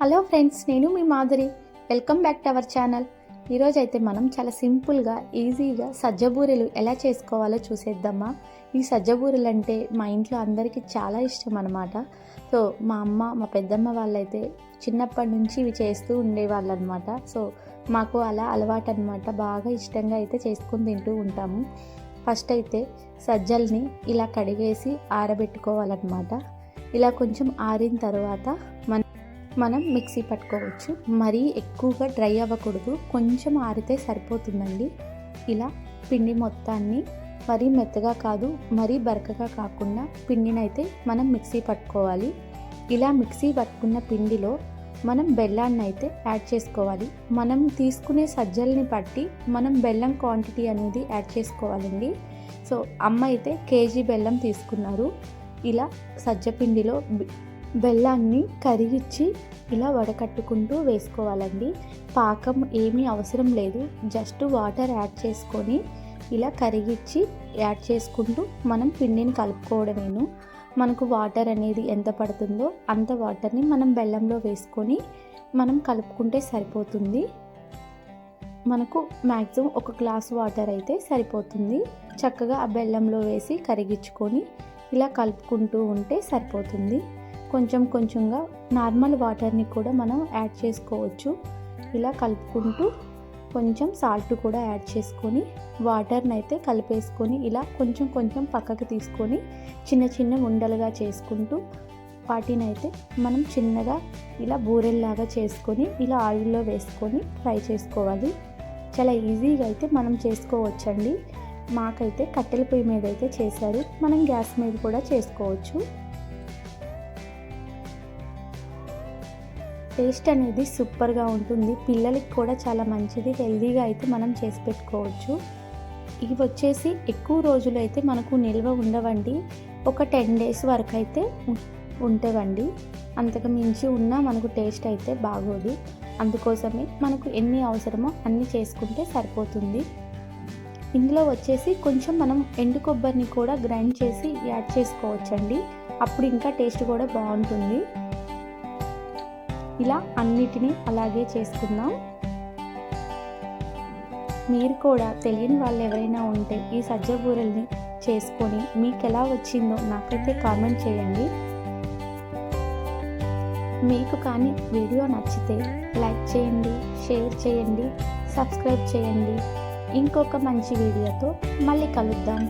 Hello friends నేను మీ Madhuri. Welcome back to our channel ఈరోజు అయితే మనం చాలా సింపుల్గా ఈజీగా సజ్జబూరెలు ఎలా చేసుకోవాలో చూసేద్దామా? ఈ సజ్జబూరెలు అంటే మా ఇంట్లో అందరికీ చాలా ఇష్టం అనమాట సో మా అమ్మ మా పెద్దమ్మ వాళ్ళైతే చిన్నప్పటి నుంచి ఇవి చేస్తూ ఉండేవాళ్ళు అనమాట సో మాకు అలా అలవాటు అనమాట బాగా ఇష్టంగా అయితే చేసుకొని తింటూ ఉంటాము. ఫస్ట్ అయితే సజ్జల్ని ఇలా కడిగేసి ఆరబెట్టుకోవాలన్నమాట. ఇలా కొంచెం ఆరిన తర్వాత మన మనం మిక్సీ పట్టుకోవచ్చు. మరీ ఎక్కువగా డ్రై అవ్వకూడదు. కొంచెం ఆరితే సరిపోతుందండి. ఇలా పిండి మొత్తాన్ని మరీ మెత్తగా కాదు మరీ బరకగా కాకుండా పిండినైతే మనం మిక్సీ పట్టుకోవాలి. ఇలా మిక్సీ పట్టుకున్న పిండిలో మనం బెల్లాన్ని అయితే యాడ్ చేసుకోవాలి. మనం తీసుకునే సజ్జల్ని బట్టి మనం బెల్లం క్వాంటిటీ అనేది యాడ్ చేసుకోవాలండి. సో అమ్మ అయితే కేజీ బెల్లం తీసుకున్నారు. ఇలా సజ్జ పిండిలో బెల్లాన్ని కరిగిచ్చి ఇలా వడకట్టుకుంటూ వేసుకోవాలండి. పాకం ఏమీ అవసరం లేదు. జస్ట్ వాటర్ యాడ్ చేసుకొని ఇలా కరిగిచ్చి యాడ్ చేసుకుంటూ మనం పిండిని కలుపుకోవడమేను. మనకు వాటర్ అనేది ఎంత పడుతుందో అంత వాటర్ని మనం బెల్లంలో వేసుకొని మనం కలుపుకుంటే సరిపోతుంది. మనకు మ్యాక్సిమం ఒక గ్లాస్ వాటర్ అయితే సరిపోతుంది. చక్కగా ఆ బెల్లంలో వేసి కరిగించుకొని ఇలా కలుపుకుంటూ ఉంటే సరిపోతుంది. కొంచెం కొంచెంగా నార్మల్ వాటర్ని కూడా మనం యాడ్ చేసుకోవచ్చు. ఇలా కలుపుకుంటూ కొంచెం సాల్ట్ కూడా యాడ్ చేసుకొని వాటర్ని అయితే కలిపేసుకొని ఇలా కొంచెం కొంచెం పక్కకు తీసుకొని చిన్న చిన్న ఉండలుగా చేసుకుంటూ వాటిని అయితే మనం చిన్నగా ఇలా బూరెల్లాగా చేసుకొని ఇలా ఆయిల్లో వేసుకొని ఫ్రై చేసుకోవాలి. చాలా ఈజీగా అయితే మనం చేసుకోవచ్చండి. మాకైతే కట్టెల పొయ్యి మీద అయితే చేశారు. మనం గ్యాస్ మీద కూడా చేసుకోవచ్చు. టేస్ట్ అనేది సూపర్గా ఉంటుంది. పిల్లలకి కూడా చాలా మంచిది హెల్తీగా అయితే మనం చేసి పెట్టుకోవచ్చు. ఇవి వచ్చేసి ఎక్కువ రోజులు అయితే మనకు నిల్వ ఉండవండి. ఒక టెన్ డేస్ వరకు అయితే ఉంటేవండి ఉంటవండి. అంతకు మించి ఉన్నా మనకు టేస్ట్ అయితే బాగోదు. అందుకోసమే మనకు ఎన్ని అవసరమో అన్ని చేసుకుంటే సరిపోతుంది. ఇందులో వచ్చేసి కొంచెం మనం ఎండు కొబ్బరిని కూడా గ్రైండ్ చేసి యాడ్ చేసుకోవచ్చండి. అప్పుడు ఇంకా టేస్ట్ కూడా బాగుంటుంది. ఇలా అన్నిటినీ అలాగే చేసుకుందాం. మీరు కూడా తెలియని వాళ్ళు ఎవరైనా ఉంటే ఈ సజ్జ బూరల్ని చేసుకొని మీకు ఎలా వచ్చిందో నాకైతే కామెంట్ చేయండి. మీకు కానీ వీడియో నచ్చితే లైక్ చేయండి షేర్ చేయండి సబ్స్క్రైబ్ చేయండి. ఇంకొక మంచి వీడియోతో మళ్ళీ కలుద్దాం.